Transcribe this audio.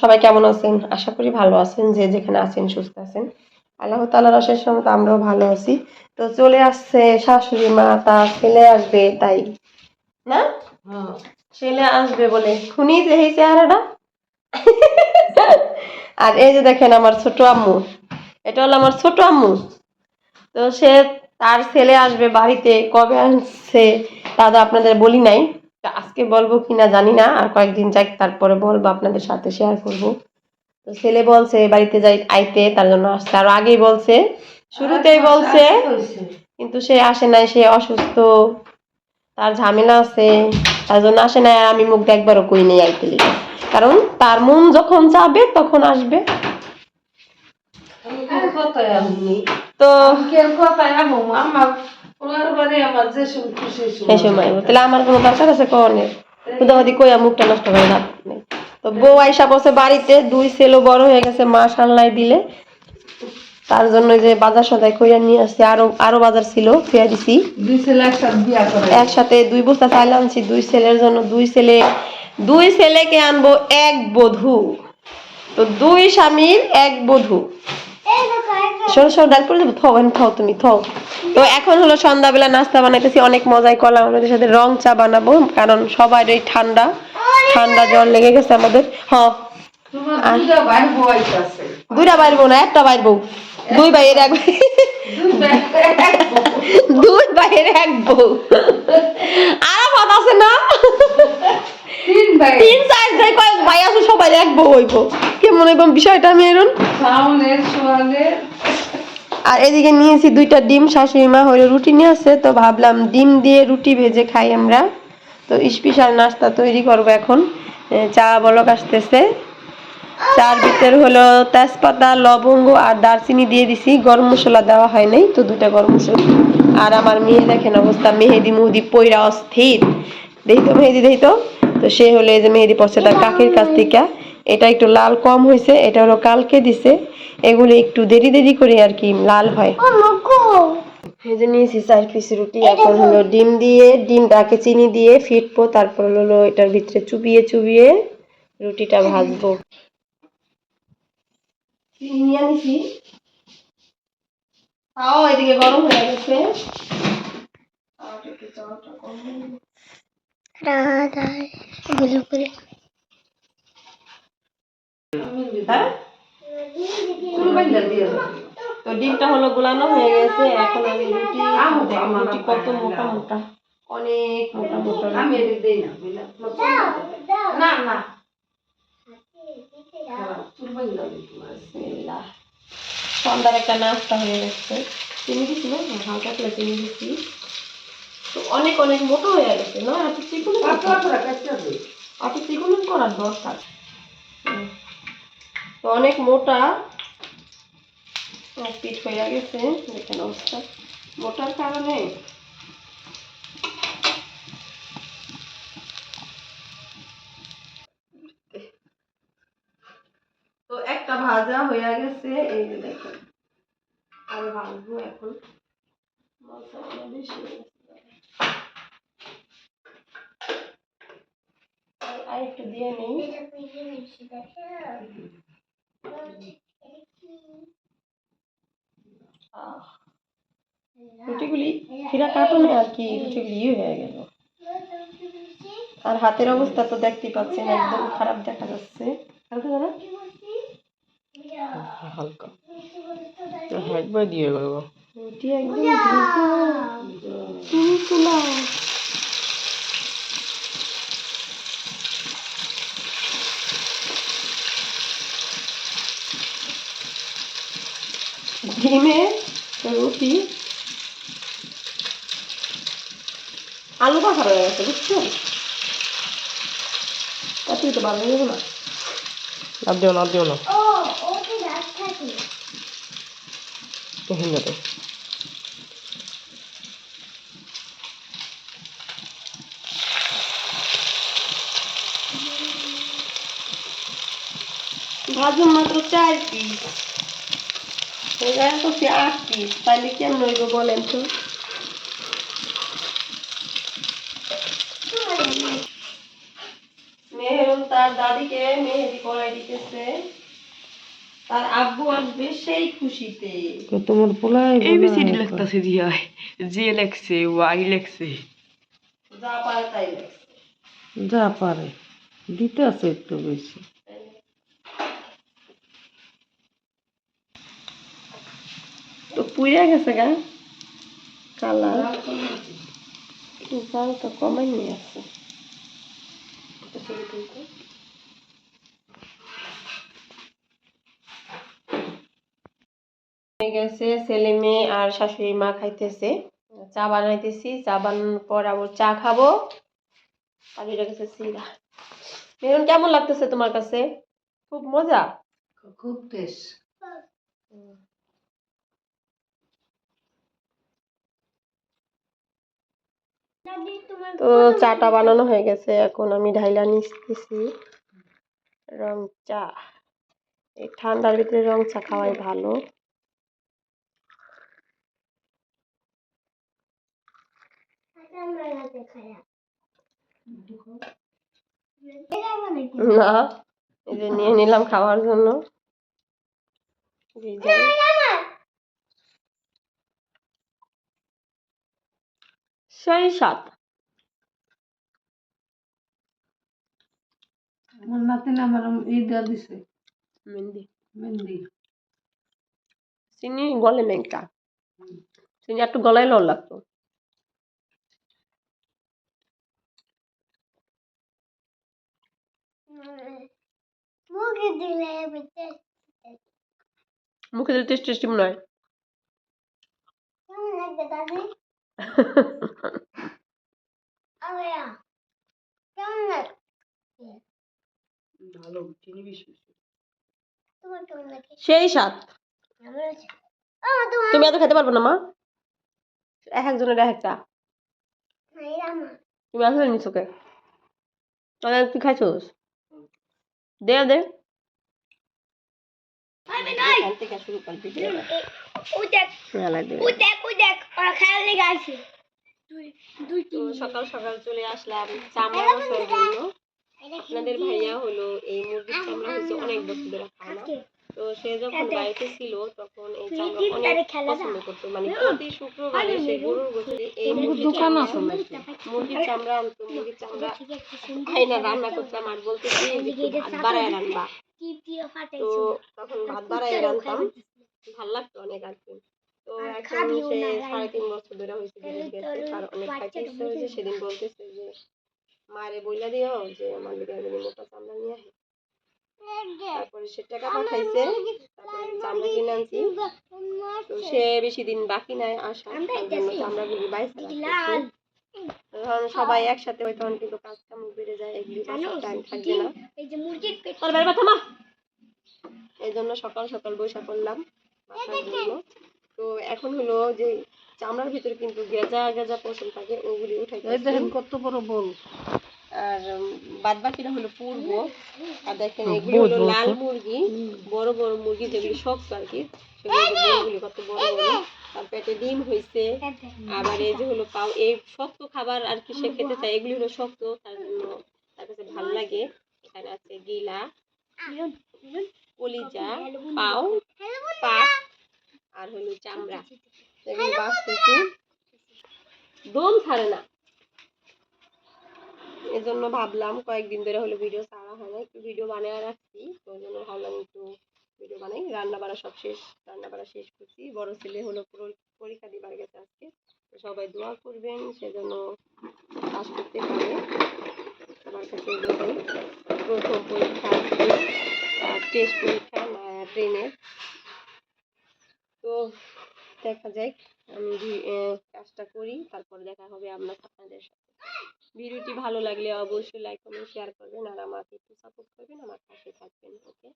সবাই কেমন আছেন? আশা করি ভালো আছেন যে যেখানে আছেন সুস্থ আছেন। আল্লাহ তালার আশেষ মতো আমরাও ভালো আছি। তো চলে আসছে শাশুড়ি মা তার ছেলে আসবে তাই। না? ছেলে আসবে বলে। শুনি যে এই চেহারাটা? আর এই যে দেখেন আমার ছোট আম্মু। এটা হলো আমার ছোট আম্মু। তো সে তার ছেলে আসবে বাড়িতে। কবে আসছে দাদা আপনাদের বলি নাই। তা আজকে বলব কিনা জানি না আর কয়েকদিন যাক তারপরে বলব আপনাদের সাথে শেয়ার করব। তো ছেলে বলছে বাড়িতে যাই আইতে তার জন্য আসছে। আর আগেই বলছে শুরুতেই বলছে কিন্তু সে আসে নাই সে অসুস্থ তার ঝামেলা আছে তার জন্য আসে নাই আর আমি মুখ একবারও কই নেই আইতে। কারণ তার মন যখন চাবে তখন আসবে। তো এই সময়? তাহলে আমার কোনো দরকার আছে কনের খুদাবাদি কইয়া মুখটা নষ্ট করে লাভ তো বউ আইসা বসে বাড়িতে দুই ছেলে বড় হয়ে গেছে মা সাল্লাই দিলে। তার জন্য যে বাজার সদাই কইয়া নিয়ে আসছে আরও আরও বাজার ছিল ফিয়া দিছি। একসাথে দুই বস্তা চাল আনছি দুই ছেলের জন্য দুই ছেলে দুই ছেলেকে আনব এক বধূ। তো দুই স্বামীর এক বধূ। সরু সরু ডাল পরে যাব থও খাও তুমি থও। তো এখন হলো সন্ধ্যাবেলা নাস্তা বানাইতেছি অনেক মজাই করলাম। আমাদের সাথে রং চা বানাবো কারণ সবাই এই ঠান্ডা ঠান্ডা জ্বর লেগে গেছে আমাদের। হ। দুইটা বাইর বউ না একটা বাইর বউ। দুই ভাইয়ের এক দুই ভাইয়ের এক বউ। আরও ভাত আছে না? তিন চার কয়েক ভাই আছে সবাই এক বউ হইব। কেমন হইব বিষয়টা মেরুন? আর এদিকে নিয়েছি দুইটা ডিম শাশুড়ি মা হলো রুটি নিয়ে আসছে তো ভাবলাম ডিম দিয়ে রুটি ভেজে খাই আমরা। তো স্পেশাল নাস্তা তৈরি করব এখন। চা বলক আসতেছে। চার ভিতর হলো তেজপাতা লবঙ্গ আর দারচিনি দিয়ে দিছি। গরম মশলা দেওয়া হয় নাই তো দুটা গরম মশলা। আর আমার মেয়ে দেখেন অবস্থা মেহেদি মুহেদি পৈরা অস্থির। দেখি তো মেহেদি দেখি তো। তো সে হলো এই যে মেহেদি পড়ছে তার কাকির কাছ থেকে। এটা একটু লাল কম হয়েছে এটা হলো কালকে দিছে। এগুলো একটু দেরি দেরি করে আর কি লাল হয়। এই যে নিয়েছি চার পিস রুটি এখন হলো ডিম দিয়ে ডিমটাকে চিনি দিয়ে ফিটবো তারপর হলো এটার ভিতরে চুবিয়ে চুবিয়ে রুটিটা ভাজবো। তাও এদিকে গরম হয়ে গেছে। হয়ে তো ডিমটা হলো গোলানো হয়ে গেছে এখন আমি রুটি রুটি কত মোটা মোটা অনেক মোটা মোটা রুটি। বিসমিল্লাহ। সন্ধ্যার একটা নাস্তা হয়ে গেছে। চিনি দিছি না হালকা করে চিনি দিছি। তো অনেক অনেক মোটা হয়ে গেছে না এত চিকুন এত চিকুন করার দরকার। তো অনেক মোটা। পিঠ হয়ে গেছে দেখেন অবস্থা। মোটার কারণে। তো একটা ভাজা হয়ে গেছে এই যে দেখেন আর ভাজবো এখন। মশলাটা বেশি। আর আরেকটু দিয়ে নেই রুটিগুলি খিরা কাটুনে আর কি রুটিগুলি ইয়ে হয়ে গেল। আর হাতের অবস্থা তো দেখতেই পাচ্ছেন একদম খারাপ দেখা যাচ্ছে। হালকা। হালকা দিয়ে করব রুটি একদম ভিজা তুমি তুলা ডিমে রুটি। আলু পাখা হয়ে গেছে বুঝছ? তুই তো ভালো যাবে না। আর দিও না আর দিও না। হিন্দাতে ভাজুন মাত্র চার পিস এবার করছি আট পিস তাহলে কেমন হইব বলেন তো? মেহেরুন তার দাদিকে মেহেদি করাই দিতেছে। তার আব্বু আসবে সেই খুশিতে। তোমার পোলাই এবিসিডি লেখতাছে দিয়ায় জে লেখছে ওয়াই লেখছে। যা পারে তাই লাগছে যা পারে দিতে আছে একটু বেশি তো পুড়ে গেছে গা। কালার জাল তো কমাই নিয়ে আসছে। গেছে ছেলে মেয়ে আর শাশুড়ি মা খাইতেছে। চা বানাইতেছি চা বানানোর পর আবার চা খাব। আর এটা গেছে সিরা মেরুন কেমন লাগতেছে তোমার কাছে? খুব মজা? খুব টেস্ট তো চাটা বানানো হয়ে গেছে, এখন আমি ঢাইলা নিতেছি রং চা। এই ঠান্ডার ভিতরে রং চা খাওয়াই ভালো। না, এই যে নিয়ে নিলাম খাওয়ার জন্য। সেই সাত। আমার নাতিন আমার ই দেওয়া দিছে। মেহেন্দি। মেহেন্দি। চিনি গলে নেই কা? চিনি একটু গলায় লল লাগতো। মুখে দিলে বুঝতে মুখে দিলে টেস্ট টেস্টি মনে হয় কেমন লাগবে দাদি? ভালো চিনি বেশি তোমার কেমন লাগে? সেই সাত তুমি এত খেতে পারবে না মা? এক একজনের এক একটা। তুমি আসলে নিছোকে তাহলে তুই খাইছোস? দে দে। সকাল সকাল চলে আসলাম চামড়া বসার জন্য আপনাদের ভাইয়া হলো এই মুরগির চামড়া হচ্ছে অনেক বছর ধরে খায় না। তো সে যখন বাড়িতে ছিল তখন এই চামড়া অনেক পছন্দ করতো। মানে প্রতি শুক্রবারে সে গরুর এই মুরগির চামড়া মুরগির চামড়া আনতো মুরগির চামড়া রান্না করতাম আর ভাত বাড়ায় রান্না। তো তখন ভাত রান্তাম ভালো লাগতো অনেক আর কি। তো এখন সে সাড়ে তিন বছর ধরে হয়েছে অনেক খাইতে ইচ্ছে হয়েছে সেদিন বলতেছে যে মারে বইলা দিও যে আমার যদি মোটা চামড়া নিয়ে তারপরে সে টাকা পাঠাইছে। তারপরে চামড়া কিনে আনছি। তো সে বেশি দিন বাকি নাই আসা চামড়াগুলি যখন সবাই একসাথে হয় তখন কিন্তু কাজ কাম বেড়ে যায় বাসার টাইম থাকবে না। এই যে মুরগির পেট। তোর বাড়ি কথা মা এই জন্য সকাল সকাল বাসার জন্য তো এখন হলো যে চামড়ার ভিতরে কিন্তু গেজা গেজা পশম থাকে ওগুলি উঠাইতে এই দেখেন কত বড় বল। আর বাদ বাকিটা হলো পূর্ব। আর দেখেন এগুলি হলো লাল মুরগি বড় বড় মুরগি যেগুলি শক্ত আর কি সেগুলো কত বড় বড়। পেটে ডিম হয়েছে আবার এই যে হলো পাও এই শক্ত খাবার আর কি সে খেতে চায় এগুলি হলো শক্ত তার জন্য তার কাছে ভালো লাগে। এখানে আছে গিলা কলিজা পাও পাট আর হলো চামড়া। এগুলো বাঁচতেছি দম ছাড়ে না। এজন্য ভাবলাম কয়েকদিন ধরে হলো ভিডিও ছাড়া হয় না একটু ভিডিও বানিয়ে রাখছি। তো ওই জন্য ভাবলাম একটু ভিডিও বানাই। রান্না বাড়া সব শেষ রান্না বাড়া শেষ করছি। বড় ছেলে হলো পরীক্ষা দিবার গেছে আজকে। তো সবাই দোয়া করবেন সেজন্য পাস করতে পারে। আমার কাছে প্রথম পরীক্ষা টেস্ট পরীক্ষা ট্রেনের তো দেখা যাক, আমি কাজটা করি, তারপর দেখা হবে আপনার আপনাদের সাথে। ভিডিওটি ভালো লাগলে অবশ্যই লাইক কমেন্ট শেয়ার করবেন। আর আমাকে একটু সাপোর্ট করবেন, আমার পাশে থাকবেন ওকে